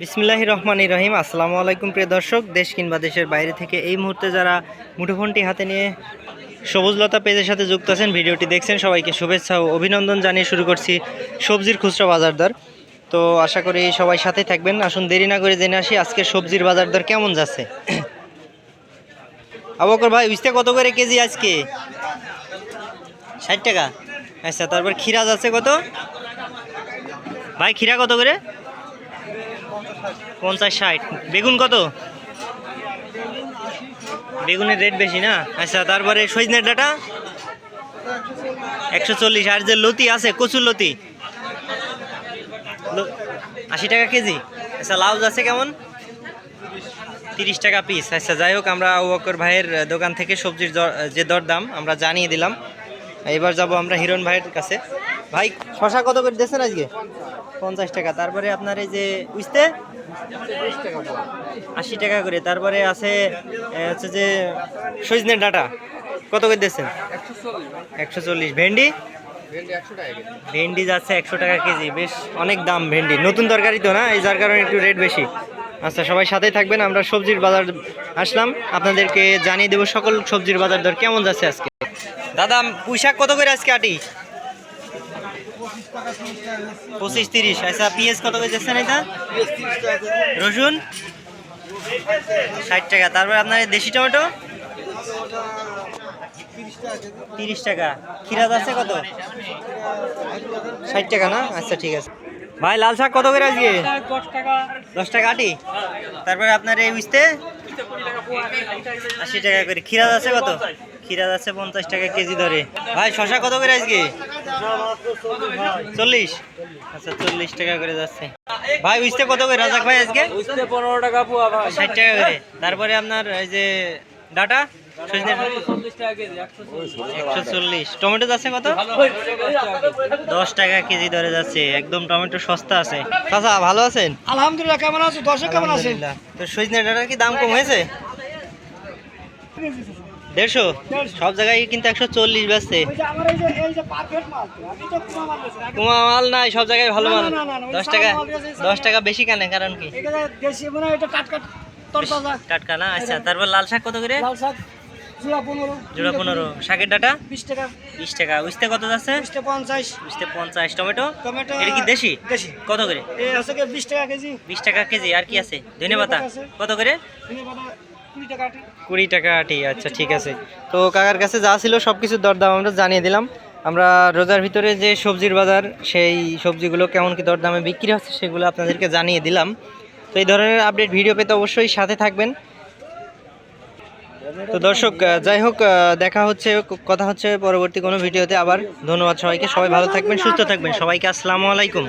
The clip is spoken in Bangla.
বিসমিল্লাহ রহমান রহিম। আসসালামু আলাইকুম, প্রিয় দর্শক। দেশ কিংবা দেশের বাইরে থেকে এই মুহূর্তে যারা মুঠোফোনটি হাতে নিয়ে সবুজলতা পেজের সাথে যুক্ত আছেন, ভিডিওটি দেখছেন, সবাইকে শুভেচ্ছা ও অভিনন্দন জানিয়ে শুরু করছি সবজির খুচরা বাজার দর। তো আশা করি সবাই সাথে থাকবেন। আসুন দেরি না করে জেনে আসি আজকে সবজির বাজার দর কেমন যাচ্ছে। আবকর ভাই, উস্তে কত করে কেজি আজকে? ষাট টাকা। আচ্ছা তারপর খিরা যাচ্ছে কত? ভাই খিরা কত করে? পঞ্চাশ ষাট। বেগুন কত? বেগুনের রেট বেশি না? আচ্ছা তারপরে সজনের ডাটা? একশো চল্লিশ। আর যে লতি আছে, কচুর লতি? আশি টাকা কেজি? আচ্ছা লাউজ আছে কেমন? তিরিশ টাকা পিস আচ্ছা যাই হোক, আমরা ওয়াকর ভাইয়ের দোকান থেকে সবজির যে দরদাম, আমরা জানিয়ে দিলাম। এবার যাব আমরা হিরণ ভাইয়ের কাছে। ভাই, শশা কত করে দিয়েছেন আজকে? পঞ্চাশ টাকা। তারপরে আপনার এই যে উইস্তে আশি টাকা করে। তারপরে আছে হচ্ছে যে সজনের ডাটা। কত করে দিয়েছেন? একশো চল্লিশ। ভেন্ডি? ভেন্ডি যাচ্ছে একশো টাকা কেজি। বেশ, অনেক দাম ভেন্ডি। নতুন তরকারি তো না? এই যার কারণে একটু রেট বেশি। আচ্ছা সবাই সাথেই থাকবেন। আমরা সবজির বাজার আসলাম। আপনাদেরকে জানিয়ে দেবো সকল সবজির বাজার দর কেমন যাচ্ছে আজকে। দাদা, পুঁইশাক কত করে আজকে আটি? পঁচিশ তিরিশ। আচ্ছা পিঁয়াজ কত করে যাচ্ছেন এটা? রসুন? ষাট টাকা। তারপর আপনার দেশি টমেটো? তিরিশ টাকা। খিরাজ আছে কত? ষাট টাকা না? আচ্ছা ঠিক আছে। ভাই, লাল শাক কত করে আজকে? দশ টাকা আটি। তারপরে আপনার এই উইস্তে আশি টাকা করে। খিরাজ আছে কত? খিরাজ আছে পঞ্চাশ টাকা কেজি ধরে। ভাই শশা কত করে আজকে? চল্লিশ? আচ্ছা চল্লিশ টাকা করে যাচ্ছে। ভাই উইস্তে কত করে রাজাক ভাই আজকে? পনেরো টাকা পোয়া ভাই। ষাট টাকা করে। তারপরে আপনার এই যে ডাটা একশো চল্লিশ। টমেটো যাচ্ছে কত? দশ টাকা কেজি। ধরে যাচ্ছে। একদম টমেটো সস্তা আছে। চাচা ভালো আছেন? আলহামদুলিল্লাহ কেমন আছো? দর্শক কেমন আছে তো সজনে ডাটার কি দাম কম হয়েছে? দেড়শো? সব জায়গায় কিন্তু একশো চল্লিশ বেচছে। কুমা মাল নাই সব জায়গায় ভালো মাল। দশ টাকা দশ টাকা বেশি কেন কারণ কি? টাটকা না? আচ্ছা তারপর লাল শাক কত করে? জোড়া পনেরো। শাকের ডাটা? বিশ টাকা। বিশ টাকা। উস্তে কত যাচ্ছে? পঞ্চাশ। উস্তে পঞ্চাশ। টমেটো? টমেটো এটা কি দেশি? দেশি। কত করে? বিশ টাকা কেজি। বিশ টাকা কেজি। আর কি আছে? ধনে পাতা? কত করে? ধনে পাতা কুড়ি টাকা আটি। আচ্ছা ঠিক আছে। তো কাকার কাছে যা ছিল সব কিছুর দরদাম আমরা জানিয়ে দিলাম। আমরা রোজার ভিতরে যে সবজির বাজার, সেই সবজিগুলো কেমন কি দরদামে বিক্রি হচ্ছে সেগুলো আপনাদেরকে জানিয়ে দিলাম। তো এই ধরনের আপডেট ভিডিও পেতে অবশ্যই সাথে থাকবেন। তো দর্শক যাই হোক দেখা হচ্ছে, কথা হচ্ছে পরবর্তী কোনো ভিডিওতে আবার। ধন্যবাদ সবাইকে, সবাই ভালো থাকবেন, সুস্থ থাকবেন। সবাইকে আসসালামু আলাইকুম।